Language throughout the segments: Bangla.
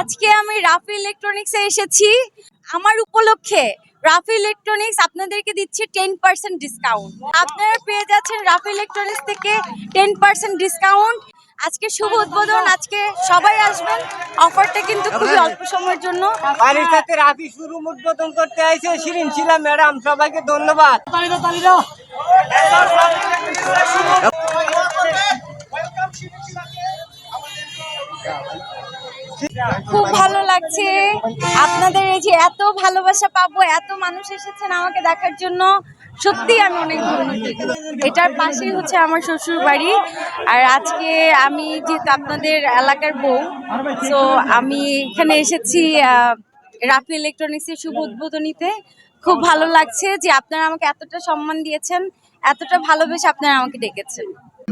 আজকে আমি রাফি ইলেকট্রনিক্সে এসেছি। আমার উপলক্ষে রাফি ইলেকট্রনিক্স আপনাদেরকে দিচ্ছে টেন পার্সেন্ট ডিসকাউন্ট আপনারা পেয়ে যাচ্ছেন রাফি ইলেকট্রনিক্স থেকে টেন পার্সেন্ট ডিসকাউন্ট আজকে শুভ উদ্বোধন আজকে সবাই আসবেন। অফারটা কিন্তু খুবই অল্প সময়ের জন্য। বাড়ির সাথে রাফি শুরু উদ্বোধন করতে আইছে শিরিন ছিলা ম্যাডাম সবাইকে ধন্যবাদ। খুব ভালো লাগছে। আপনাদের এই যে এত ভালোবাসা পাবো, এত মানুষ এসেছেন আমাকে দেখার জন্য, সত্যি আমি অনেক এটার পাশেই হচ্ছে আমার শ্বশুর বাড়ি আর আজকে আমি যেহেতু আপনাদের এলাকার বউ, তো আমি এখানে এসেছি রাফি ইলেকট্রনিক্সের শুভ উদ্বোধনীতে। খুব ভালো লাগছে যে আপনারা আমাকে এতটা সম্মান দিয়েছেন, এতটা ভালোবেসে আপনারা আমাকে ডেকেছেন।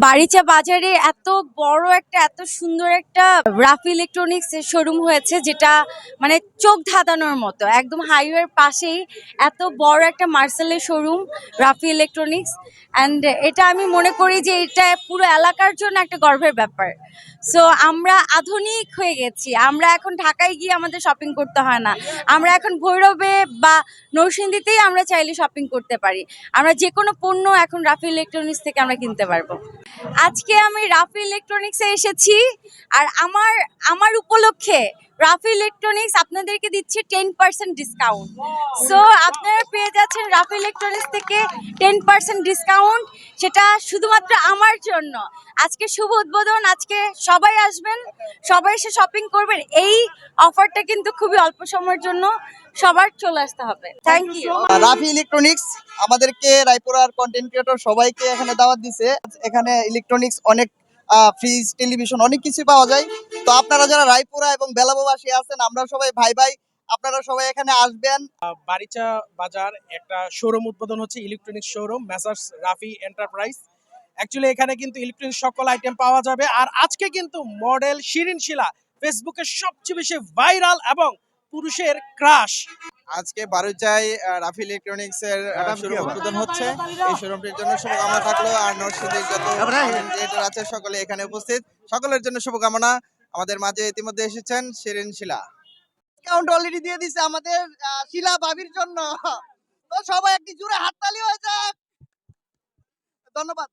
বাড়িচা বাজারে এত বড় একটা, এত সুন্দর একটা রাফি ইলেকট্রনিক্স শোরুম হয়েছে, যেটা মানে চোখ ধাঁধানোর মতো। একদম হাইওয়ের পাশেই এত বড় একটা মার্সেলের শোরুম রাফি ইলেকট্রনিক্স অ্যান্ড এটা আমি মনে করি যে এটা পুরো এলাকার জন্য একটা গর্বের ব্যাপার। সো আমরা আধুনিক হয়ে গেছি। আমরা এখন ঢাকায় গিয়ে আমাদের শপিং করতে হয় না। আমরা এখন ভৈরবে বা নরসিংদীতেই আমরা চাইলে শপিং করতে পারি। আমরা যে কোনো পণ্য এখন রাফি ইলেকট্রনিক্স থেকে আমরা কিনতে পারব। আজকে আমি রাফি ইলেকট্রনিক্সে এসেছি আর আমার আমার উপলক্ষে রাফি ইলেকট্রনিক্স আপনাদেরকে দিচ্ছে টেন পার্সেন্ট ডিসকাউন্ট সো আপনারা পেয়ে রাফি ইলেকট্রনিক্স থেকে টেন পার্সেন্ট ডিসকাউন্ট সেটা শুধুমাত্র আমার জন্য। আজকে শুভ উদ্বোধন আজকে সবাই আসবেন সবাই এসে শপিং করবেন এই অফারটা কিন্তু খুবই অল্প সময়ের জন্য সবার চলে আসতে হবে। থ্যাংক ইউ রাফি ইলেকট্রনিক্স আমাদেরকে রায়পুরার কন্টেন্ট ক্রিয়েটর সবাইকে এখানে দাওয়াত দিছে। এখানে ইলেকট্রনিক্স অনেক ফ্রিজ টেলিভিশন অনেক কিছু পাওয়া যায়। তো আপনারা যারা রায়পুরা এবং বেলাবাসী আছেন আমরা সবাই ভাই ভাই আপনারা সবাই এখানে আসবেন। বারিচা বাজার একটা শোরুম উদ্বোধন হচ্ছে electronics showroom messrs Rafi enterprise actually এখানে কিন্তু ইলেকট্রনিক্স সকল আইটেম পাওয়া যাবে। আর আজকে কিন্তু মডেল শিরিন শিলা ফেসবুকে সবচেয়ে বেশি ভাইরাল এবং পুরুষের ক্রাশ আজকে বারুচাই রাফি ইলেকট্রনিক্স এর শোরুম উদ্বোধন হচ্ছে। এই শোরুমটির জন্য শুভকামনা থাকল। আর নরসিংদীর যত ক্রিয়েটর আছে সকলে এখানে উপস্থিত। সকলের জন্য শুভকামনা। আমাদের মাঝে ইতিমধ্যে এসেছেন শিরিন শিলা। ডিসকাউন্ট অলরেডি দিয়ে দিছে আমাদের শিলা ভাবির জন্য। তো সবাই একটি জুড়ে হাততালি হয়ে যাক। ধন্যবাদ।